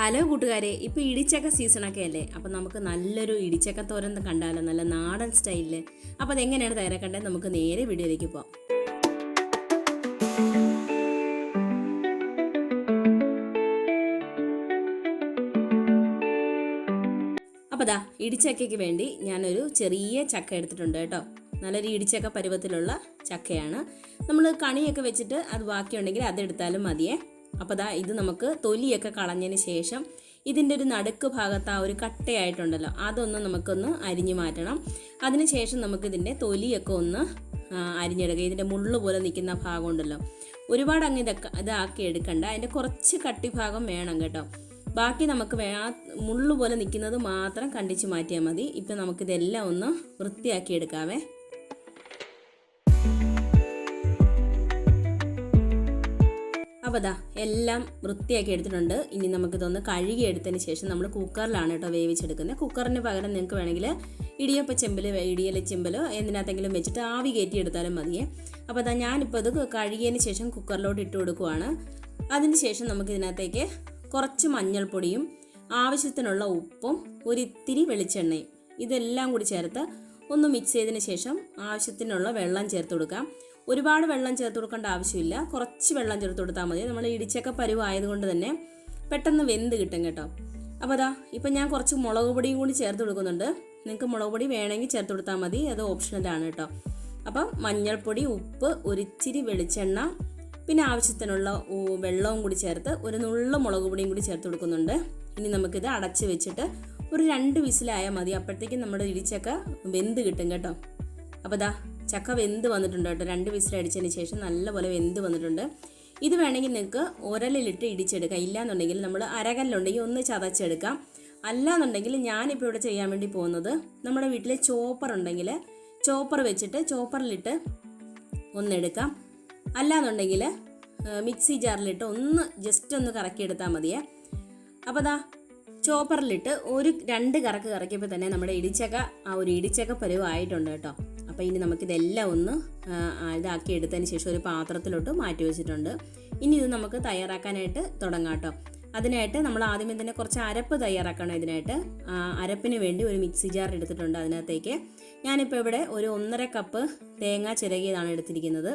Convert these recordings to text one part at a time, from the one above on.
Hello കൂട്ടുകാരെ ഇപ്പോൾ ഇടിച്ചക്ക സീസണൊക്കെ അല്ലേ? അപ്പോൾ നമുക്ക് നല്ലൊരു ഇടിച്ചക്ക തോരൻ കണ്ടാലോ നല്ല നാടൻ സ്റ്റൈലിൽ അപ്പോൾ അതെങ്ങനെയാണ് തയ്യാറാക്കേണ്ടത്? നമുക്ക് നേരെ വീഡിയോയിലേക്ക് പോകാം അപ്പോൾ ദാ ഇടിച്ചക്കയ്ക്ക് വേണ്ടി ഞാനൊരു ചെറിയ ചക്ക എടുത്തിട്ടുണ്ട് കേട്ടോ. നല്ലൊരു ഇടിച്ചക്ക പരുവത്തിലുള്ള ചക്കയാണ്. നമ്മൾ കണിയൊക്കെ വെച്ചിട്ട് അത് ബാക്കിയുണ്ടെങ്കിൽ അതെടുത്താലും മതിയേ. അപ്പോൾ ദാ ഇത് നമുക്ക് തൊലിയൊക്കെ കളഞ്ഞതിന് ശേഷം ഇതിന്റെ ഒരു നടുക്ക് ഭാഗത്ത് ആ ഒരു കട്ടയായിട്ടുണ്ടല്ലോ അതൊന്ന് നമുക്കൊന്ന് അരിഞ്ഞു മാറ്റണം. അതിനുശേഷം നമുക്കിതിന്റെ തൊലിയൊക്കെ ഒന്ന് അരിഞ്ഞെടുക്കുക ഇതിന്റെ മുള്ള് പോലെ നിൽക്കുന്ന ഭാഗം ഉണ്ടല്ലോ. ഒരുപാട് അങ്ങ് ഇതൊക്കെ ഇതാക്കി എടുക്കണ്ട. അതിന്റെ കുറച്ച് കട്ടി ഭാഗം വേണം കേട്ടോ. ബാക്കി നമുക്ക് വേ മുള്ളു പോലെ നിൽക്കുന്നത് മാത്രം കണ്ടിച്ച് മാറ്റിയാൽ മതി. ഇപ്പം നമുക്കിതെല്ലാം ഒന്ന് വൃത്തിയാക്കി എടുക്കാവേ. അപ്പോൾ അതാ എല്ലാം വൃത്തിയാക്കി എടുത്തിട്ടുണ്ട്. ഇനി നമുക്കിതൊന്ന് കഴുകി എടുത്തതിന് ശേഷം നമ്മൾ കുക്കറിലാണ് കേട്ടോ വേവിച്ചെടുക്കുന്നത്. കുക്കറിന് പകരം നിങ്ങൾക്ക് വേണമെങ്കിൽ ഇടിയപ്പ ചെമ്പിൽ ഇടിയല ചെമ്പിലോ എന്തിനകത്തെങ്കിലും വെച്ചിട്ട് ആവി കയറ്റി എടുത്താലും മതിയേ. അപ്പോൾ അതാ ഞാനിപ്പോൾ അത് കഴുകിയതിന് ശേഷം കുക്കറിലോട്ട് ഇട്ട് കൊടുക്കുവാണ്. അതിന് ശേഷം നമുക്ക് നമുക്കിതിനകത്തേക്ക് കുറച്ച് മഞ്ഞൾപ്പൊടിയും ആവശ്യത്തിനുള്ള ഉപ്പും ഒരിത്തിരി വെളിച്ചെണ്ണയും ഇതെല്ലാം കൂടി ചേർത്ത് ഒന്ന് മിക്സ് ചെയ്തതിന് ശേഷം ആവശ്യത്തിനുള്ള വെള്ളം ചേർത്ത് കൊടുക്കാം. ഒരുപാട് വെള്ളം ചേർത്ത് കൊടുക്കേണ്ട ആവശ്യമില്ല. കുറച്ച് വെള്ളം ചേർത്ത് കൊടുത്താൽ മതി. നമ്മൾ ഇടിച്ചക്ക പരുവായതുകൊണ്ട് തന്നെ പെട്ടെന്ന് വെന്ത് കിട്ടും കേട്ടോ. അപ്പോൾ അതാ ഇപ്പം ഞാൻ കുറച്ച് മുളക് പൊടിയും കൂടി ചേർത്ത് കൊടുക്കുന്നുണ്ട്. നിങ്ങൾക്ക് മുളക് പൊടി വേണമെങ്കിൽ ചേർത്ത് കൊടുത്താൽ മതി. അത് ഓപ്ഷണലാണ് കേട്ടോ. അപ്പം മഞ്ഞൾപ്പൊടി ഉപ്പ് ഒരിച്ചിരി വെളിച്ചെണ്ണ പിന്നെ ആവശ്യത്തിനുള്ള വെള്ളവും കൂടി ചേർത്ത് ഒരു നുള്ള മുളക് പൊടിയും കൂടി ചേർത്ത് കൊടുക്കുന്നുണ്ട്. ഇനി നമുക്കിത് അടച്ച് വെച്ചിട്ട് ഒരു രണ്ട് വിസിലായാൽ മതി. അപ്പോഴത്തേക്കും നമ്മുടെ ഇടിച്ചൊക്കെ വെന്ത് കിട്ടും കേട്ടോ. അപ്പോൾ ദാ ചക്ക വെന്ത് വന്നിട്ടുണ്ട് കേട്ടോ. രണ്ട് വിസിൽ വിസിലടിച്ചതിന് ശേഷം നല്ലപോലെ വെന്ത് വന്നിട്ടുണ്ട്. ഇത് വേണമെങ്കിൽ നിങ്ങൾക്ക് ഉരലിലിട്ട് ഇടിച്ചെടുക്കാം. ഇല്ലാന്നുണ്ടെങ്കിൽ നമ്മൾ അരകല്ലുണ്ടെങ്കിൽ ഒന്ന് ചതച്ചെടുക്കാം. അല്ലാന്നുണ്ടെങ്കിൽ ഞാനിപ്പോൾ ഇവിടെ ചെയ്യാൻ വേണ്ടി പോകുന്നത് നമ്മുടെ വീട്ടിലെ ചോപ്പർ ഉണ്ടെങ്കിൽ ചോപ്പർ വെച്ചിട്ട് ചോപ്പറിലിട്ട് ഒന്നെടുക്കാം. അല്ലാന്നുണ്ടെങ്കിൽ മിക്സി ജാറിലിട്ട് ഒന്ന് ജസ്റ്റ് ഒന്ന് കറക്കിയെടുത്താൽ മതിയേ. അപ്പോൾ ദാ ചോപ്പറിലിട്ട് ഒരു രണ്ട് കറക്ക് കറക്കിയപ്പോൾ തന്നെ നമ്മുടെ ഇടിച്ചക്ക ആ ഒരു ഇടിച്ചക്ക പരുവായിട്ടുണ്ട് കേട്ടോ. അപ്പോൾ ഇനി നമുക്കിതെല്ലാം ഒന്ന് ഇതാക്കി എടുത്തതിന് ശേഷം ഒരു പാത്രത്തിലോട്ട് മാറ്റി വെച്ചിട്ടുണ്ട്. ഇനി ഇത് നമുക്ക് തയ്യാറാക്കാനായിട്ട് തുടങ്ങാം കേട്ടോ. അതിനായിട്ട് നമ്മൾ ആദ്യമേ തന്നെ കുറച്ച് അരപ്പ് തയ്യാറാക്കണം ഇതിനായിട്ട്. അരപ്പിന് വേണ്ടി ഒരു മിക്സി ജാർ എടുത്തിട്ടുണ്ട് അതിനകത്തേക്ക്. ഞാനിപ്പോൾ ഇവിടെ ഒരു ഒന്നര കപ്പ് തേങ്ങ ചിരകിയതാണ് എടുത്തിരിക്കുന്നത്.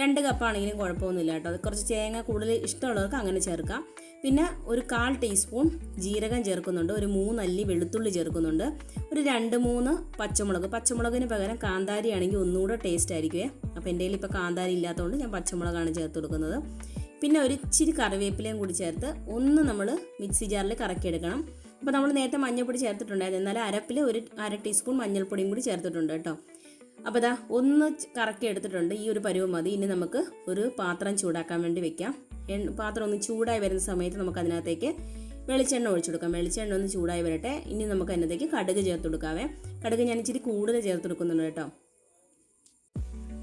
രണ്ട് കപ്പാണെങ്കിലും കുഴപ്പമൊന്നുമില്ല കേട്ടോ. അത് കുറച്ച് തേങ്ങ കൂടുതൽ ഇഷ്ടമുള്ളവർക്ക് അങ്ങനെ ചേർക്കാം. പിന്നെ ഒരു കാൽ ടീസ്പൂൺ ജീരകം ചേർക്കുന്നുണ്ട് ഒരു മൂന്നല്ലി വെളുത്തുള്ളി ചേർക്കുന്നുണ്ട് ഒരു രണ്ട് മൂന്ന് പച്ചമുളക്. പച്ചമുളകിന് പകരം കാന്താരി ആണെങ്കിൽ ഒന്നുകൂടെ ടേസ്റ്റ് ആയിരിക്കുമേ അപ്പോൾ എന്റെ കയ്യിൽ ഇപ്പോൾ കാന്താരി ഇല്ലാത്തതുകൊണ്ട് ഞാൻ പച്ചമുളകാണ് ചേർത്ത് കൊടുക്കുന്നത്. പിന്നെ ഒരു ഇച്ചിരി കറിവേപ്പിലയും കൂടി ചേർത്ത് ഒന്ന് നമ്മൾ മിക്സി ജാറിൽ കറക്കിയെടുക്കണം. അപ്പോൾ നമ്മൾ നേരത്തെ മഞ്ഞൾപ്പൊടി ചേർത്തിട്ടുണ്ടായിരുന്നു എന്നാൽ അരപ്പിൽ ഒരു അര ടീസ്പൂൺ മഞ്ഞൾപ്പൊടിയും കൂടി ചേർത്തിട്ടുണ്ട് കേട്ടോ. അപ്പോൾ ദാ ഒന്ന് കറക്കി എടുത്തിട്ടുണ്ട് ഈ ഒരു പരുവം മതി. ഇനി നമുക്ക് ഒരു പാത്രം ചൂടാക്കാൻ വേണ്ടി വെക്കാം. പാത്രം ഒന്ന് ചൂടായി വരുന്ന സമയത്ത് നമുക്ക് അതിനകത്തേക്ക് വെളിച്ചെണ്ണ ഒഴിച്ചു കൊടുക്കാം. വെളിച്ചെണ്ണ ഒന്ന് ചൂടായി വരട്ടെ. ഇനി നമുക്ക് അതിനകത്തേക്ക് കടുക് ചേർത്ത് കൊടുക്കാവേ. കടുക് ഞാൻ ഇച്ചിരി കൂടുതൽ ചേർത്ത് കൊടുക്കുന്നുണ്ട് കേട്ടോ.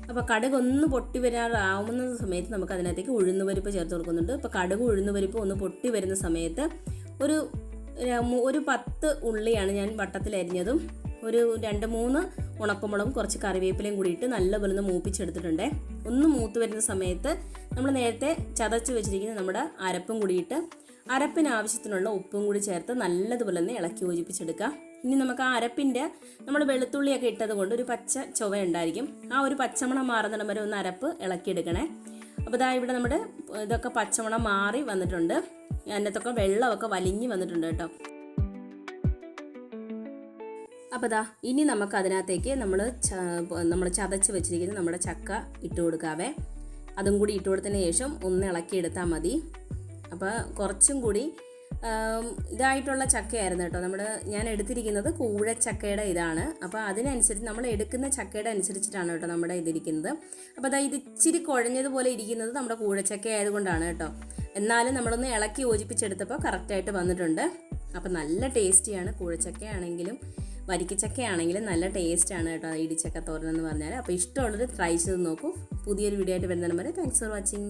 അപ്പോൾ കടുക് ഒന്ന് പൊട്ടി വരാറാവുന്ന സമയത്ത് നമുക്ക് അതിനകത്തേക്ക് ഉഴുന്നുപരിപ്പ് ചേർത്ത് കൊടുക്കുന്നുണ്ട്. അപ്പോൾ കടുക് ഉഴുന്നുപരിപ്പ് ഒന്ന് പൊട്ടി വരുന്ന സമയത്ത് ഒരു ഒരു പത്ത് ഉള്ളിയാണ് ഞാൻ വട്ടത്തിൽ അരിഞ്ഞതും. ഒരു രണ്ട് മൂന്ന് ഉണക്കമുളകും കുറച്ച് കറിവേപ്പിലയും കൂടി ഇട്ട് നല്ലപോലെ ഒന്ന് മൂപ്പിച്ചെടുത്തിട്ടുണ്ട്. ഒന്ന് മൂത്ത് വരുന്ന സമയത്ത് നമ്മൾ നേരത്തെ ചതച്ച് വെച്ചിരിക്കുന്ന നമ്മുടെ അരപ്പും കൂടിയിട്ട് അരപ്പിന് ആവശ്യത്തിനുള്ള ഉപ്പും കൂടി ചേർത്ത് നല്ലതുപോലെ തന്നെ ഇളക്കി യോജിപ്പിച്ചെടുക്കുക. ഇനി നമുക്ക് ആ അരപ്പിന്റെ നമ്മൾ വെളുത്തുള്ളിയൊക്കെ ഇട്ടത് കൊണ്ട് ഒരു പച്ച ചുവ ഉണ്ടായിരിക്കും. ആ ഒരു പച്ചമണം മാറുന്നിടം വരെ ഒന്ന് അരപ്പ് ഇളക്കിയെടുക്കണേ. അപ്പോൾ ഇതാ ഇവിടെ നമ്മുടെ ഇതൊക്കെ പച്ചമണം മാറി വന്നിട്ടുണ്ട്. അതിനകത്തൊക്കെ വെള്ളമൊക്കെ വലിഞ്ഞ് വന്നിട്ടുണ്ട് കേട്ടോ. അപ്പോൾ ദാ ഇനി നമുക്ക് അതിനകത്തേക്ക് നമ്മൾ നമ്മൾ ചതച്ച് വെച്ചിരിക്കുന്ന നമ്മുടെ ചക്ക ഇട്ട് കൊടുക്കാവേ. അതും കൂടി ഇട്ട് കൊടുത്തതിന് ശേഷം ഒന്ന് ഇളക്കി എടുത്താൽ മതി. അപ്പോൾ കുറച്ചും കൂടി ഇതായിട്ടുള്ള ചക്കയായിരുന്നു കേട്ടോ. നമ്മൾ ഞാൻ എടുത്തിരിക്കുന്നത് കൂഴച്ചക്കയുടെ ഇതാണ്. അപ്പോൾ അതിനനുസരിച്ച് നമ്മൾ എടുക്കുന്ന ചക്കയുടെ അനുസരിച്ചിട്ടാണ് കേട്ടോ നമ്മുടെ ഇതിരിക്കുന്നത്. അപ്പോൾ അതാ ഇത് ഇച്ചിരി കുഴഞ്ഞതുപോലെ ഇരിക്കുന്നത് നമ്മുടെ കൂഴച്ചക്ക ആയതുകൊണ്ടാണ് കേട്ടോ. എന്നാലും നമ്മളൊന്ന് ഇളക്കി യോജിപ്പിച്ചെടുത്തപ്പോൾ കറക്റ്റായിട്ട് വന്നിട്ടുണ്ട്. അപ്പോൾ നല്ല ടേസ്റ്റിയാണ് കൂഴച്ചക്ക ടേസ്റ്റ് നല്ല ടേസ്റ്റാണ് കേട്ടോ ഇടിച്ചക്ക തോരൻ എന്ന് പറഞ്ഞാൽ അപ്പോൾ ഇഷ്ടമുള്ളത് ട്രൈ ചെയ്ത് നോക്കൂ. പുതിയൊരു വീഡിയോ ആയിട്ട് വരുന്നതിന് വരെ താങ്ക്സ് ഫോർ വാച്ചിങ്